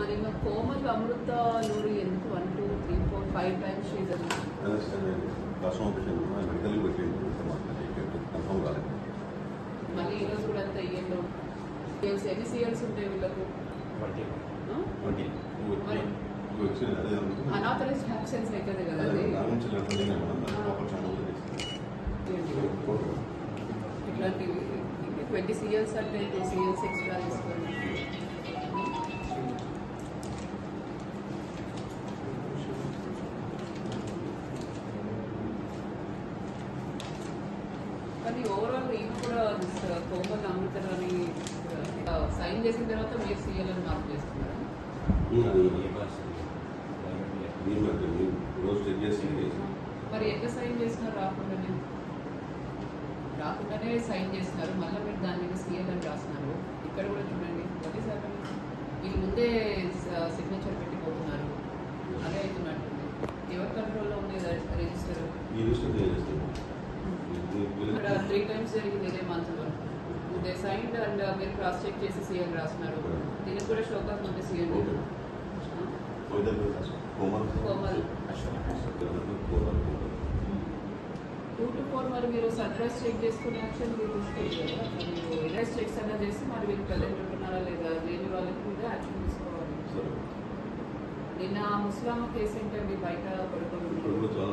మరి ఇంకా కోమల్ అమృత నూరి ఎందుకు one two three four five times మళ్ళీ ఈ రోజు కూడా అంతా ఇయ్యంలో సిఎల్స్ ఎన్ని సిఎల్స్ ఉంటాయి వీళ్ళకు. అనాథరైజ్డ్ హ్యాబ్సెన్స్ అవుతుంది కదా. ఇట్లాంటివి ట్వంటీ సిఎల్స్ అంటే టూ సిఎల్స్ ఎక్స్ట్రా తీసుకోండి. కానీ ఓవరాల్ ఈయన కూడా కోమల్ అమృతరాని సైన్ చేసిన తర్వాత మీరు సీఎల్ అని మార్క్ చేస్తున్నారు. మీరు ఎట్లా సైన్ చేసినారు రాకుండానే? రాకుండానే సైన్ చేస్తున్నారు. మళ్ళీ మీరు దాని మీద సీఎల్ అని రాస్తున్నారు. ఇక్కడ కూడా చూడండి. ఒకటి సార్ వీళ్ళు ముందే సిగ్నేచర్ పెట్టిపోతున్నారు అదే అవుతున్నట్టుంది. ఎవరి కంట్రోల్లో ఉంది రిజిస్టర్ రిజిస్టర్ త్రీ టైమ్స్ జరిగింది ఇదే మంత్లో దే సైన్డ్ అండ్ మీరు క్రాస్ చెక్ చేసి సీఎల్ రాస్తున్నారు. దీనికి కూడా షోకాస్ ఉంది CL Komal two to four మరి మీరు సర్ప్రైజ్ చెక్ చేసుకునే యాక్షన్ మీరు తీసుకోవాలి మీరు ఎరైజ్ చెక్స్ అన్నా చేసి మరి వీళ్ళు ప్రజెంట్ ఉంటున్నారా లేదా లేని వాళ్ళకి కూడా యాక్షన్ తీసుకోవాలి. నిన్న ముస్లామా కేసు ఏంటండి? బయట చాలా